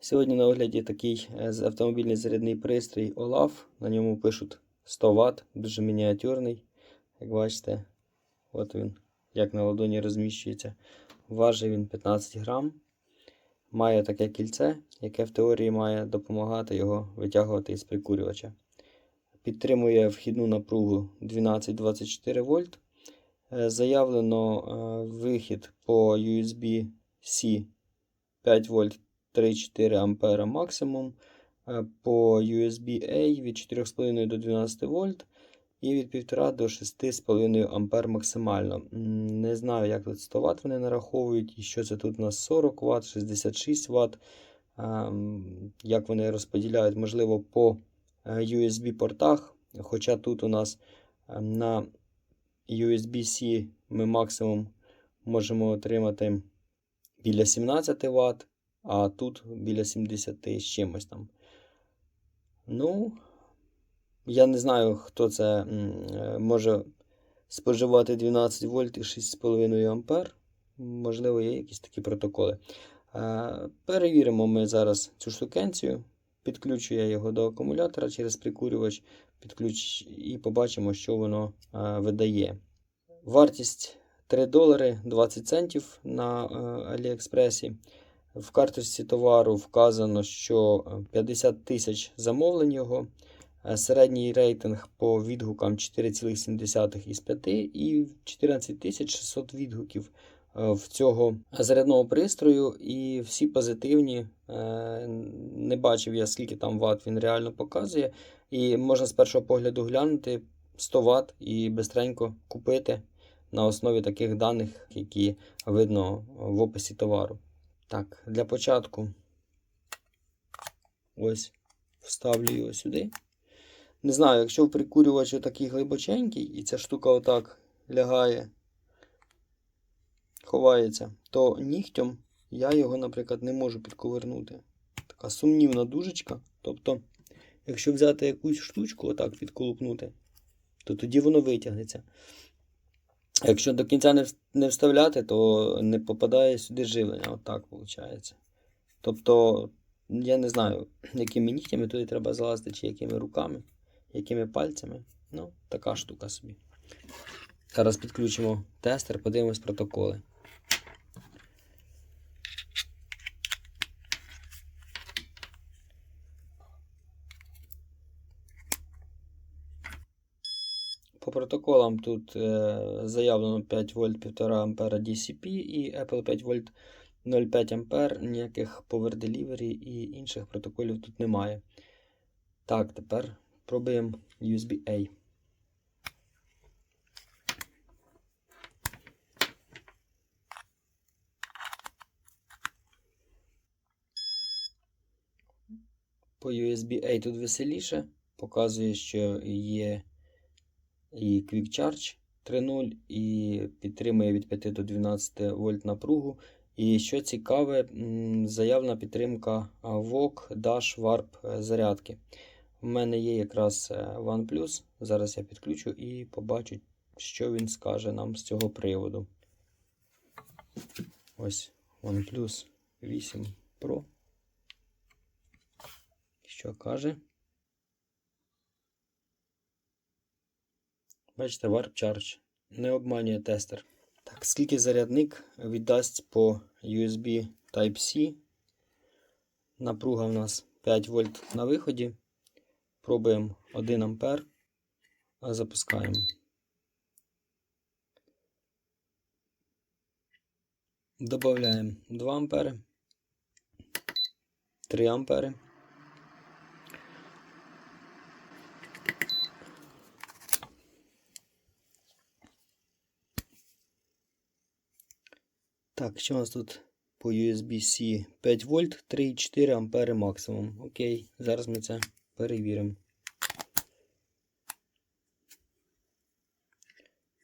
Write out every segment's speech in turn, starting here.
Сьогодні на огляді такий е, автомобільний зарядний пристрій OLAF. На ньому пишуть 100 Вт, дуже мініатюрний. Як бачите, от він, як на ладоні розміщується. Важить він 15 грам. Має таке кільце, яке в теорії має допомагати його витягувати із прикурювача. Підтримує вхідну напругу 12-24 вольт. Е, Заявлено е, вихід по USB-C 5 вольт 3-4 ампера максимум. е, По USB-A від 4,5 до 12 вольт. І від 1,5 до 6,5 ампер максимально. Не знаю, як тут 100 Вт вони нараховують, і що це тут у нас 40 Вт, 66 Вт. Ем, Як вони розподіляють, можливо, по е, USB-портах. Хоча тут у нас е, на USB-C ми максимум можемо отримати біля 17 Вт, а тут біля 70 з чимось там. Ну, я не знаю, хто це е, може споживати 12 вольт і 6,5 ампер. Можливо, є якісь такі протоколи. Е, Перевіримо ми зараз цю штукенцію. Підключу я його до акумулятора через прикурювач підключ... і побачимо, що воно е, видає. Вартість 3 долари 20 центів на Аліекспресі. В карточці товару вказано, що е, 50 тисяч замовлень його. Е, Середній рейтинг по відгукам 4,7 із 5 і 14 600 відгуків е, в цього зарядного пристрою. І всі позитивні. Е, Не бачив я, скільки там ват він реально показує. І можна з першого погляду глянути 100 Вт і бистренько купити на основі таких даних, які видно в описі товару. Так, для початку ось вставлю його сюди. Не знаю, якщо в прикурювачі такий глибоченький, і ця штука отак лягає, ховається, то нігтем я його, наприклад, не можу підковернути. Така сумнівна дужечка. Тобто, якщо взяти якусь штучку, отак підколупнути, то тоді воно витягнеться. Якщо до кінця не вставляти, то не попадає сюди живлення. Отак виходить. Тобто, я не знаю, якими нігтями туди треба залазити, чи якими руками, якими пальцями. Ну, така штука собі. Зараз підключимо тестер, подивимось протоколи. По протоколам тут е, заявлено 5 вольт 1,5 ампера DCP і Apple 5 вольт 0,5 ампер. Ніяких Power Delivery і інших протоколів тут немає. Так, тепер пробуємо USB-A. По USB-A тут веселіше. Показує, що є і Quick Charge 3.0 і підтримує від 5 до 12 вольт напругу. І що цікаве, м, заявлена підтримка VOOC, Dash, Warp е, зарядки. У мене є якраз е, OnePlus. Зараз я підключу і побачу, що він скаже нам з цього приводу. Ось OnePlus 8 Pro. Що каже? Бачите, Warp Charge. Не обманює тестер. Так, скільки зарядник віддасть по USB Type-C. Напруга в нас 5 вольт на виході. Пробуємо 1 ампер. Запускаємо. Добавляємо 2 ампери. 3 ампери. Так, що у нас тут по USB-C 5 вольт, 3,4 ампери максимум. Окей, зараз ми це перевіримо.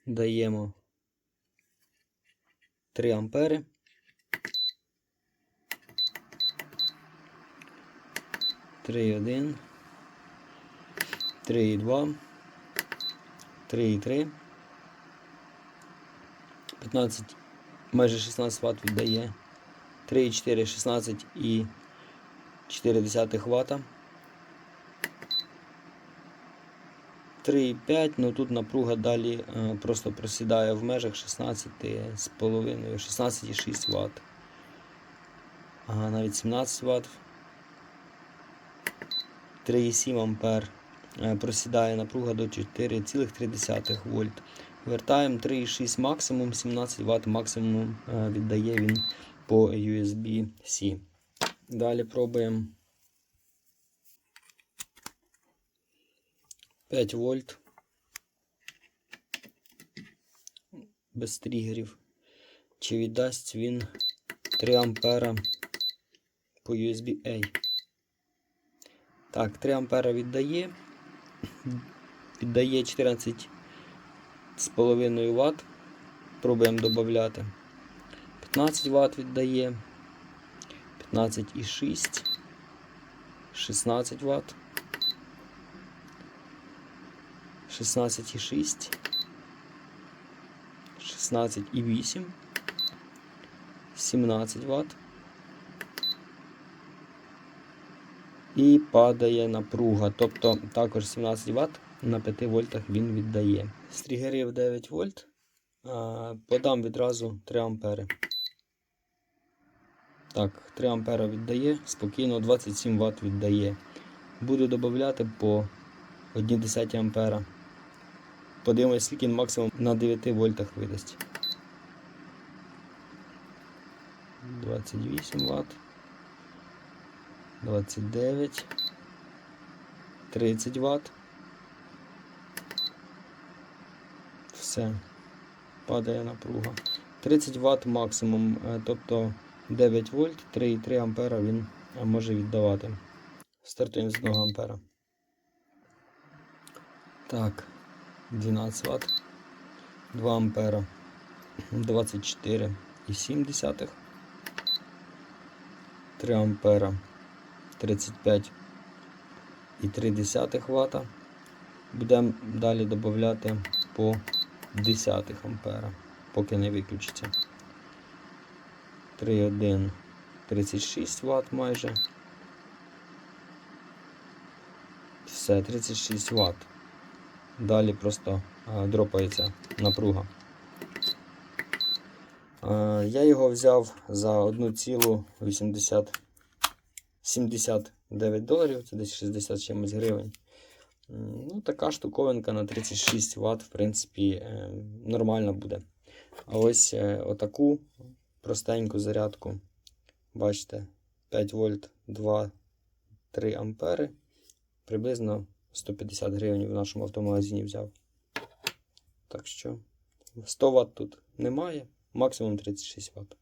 Даємо 3 ампери. Три один. Три два. Три три. 15 майже 16 Вт віддає. 3,4, 16 і 4,4 Вт. 3,5, ну тут напруга далі е, просто просідає в межах 16,5, 16,6 Вт. Ага, навіть 17 Вт. 3,7 ампер. Е, Просідає напруга до 4,3 вольт. Вертаємо 3,6 максимум, 17 Вт максимум е, віддає він по USB-C. Далі пробуємо 5 вольт. Без тригерів. Чи віддасть він 3 ампера по USB-A? Так, 3 ампера віддає. Віддає 14 з половиною Вт. Пробуємо додати. 15 Вт віддає. 15,6. 16 Вт. 16,6. 16,8. 17 Вт. І падає напруга. Тобто також 17 Вт на 5 вольтах він віддає. З тригерів 9 вольт. Подам відразу 3 ампери. Так, 3 ампера віддає, спокійно 27 Вт віддає. Буду додати по 1,1 ампера. Подивимось, скільки він максимум на 9 вольтах видасть. 28 Вт. 29. 30 Вт. Все. Падає напруга. 30 Вт максимум, е, тобто 9 вольт, 3,3 ампера він е, може віддавати. Стартуємо з 1 ампера. Так, 12 Вт. 2 ампера. 24,7. 3 ампера. 35,3 Вт. Будемо далі додати по 10 ампера, поки не виключиться. 3,1 36 Вт майже. Все, 36 Вт. Далі просто а, дропається напруга. А, я його взяв за 1,80 79 доларів, це десь 60 чимось гривень. Ну, така штуковинка на 36 Вт, в принципі, е, нормально буде. А ось е, отаку простеньку зарядку. Бачите, 5 вольт 2-3 ампери. Приблизно 150 гривень в нашому автомагазині взяв. Так що 100 Вт тут немає, максимум 36 Вт.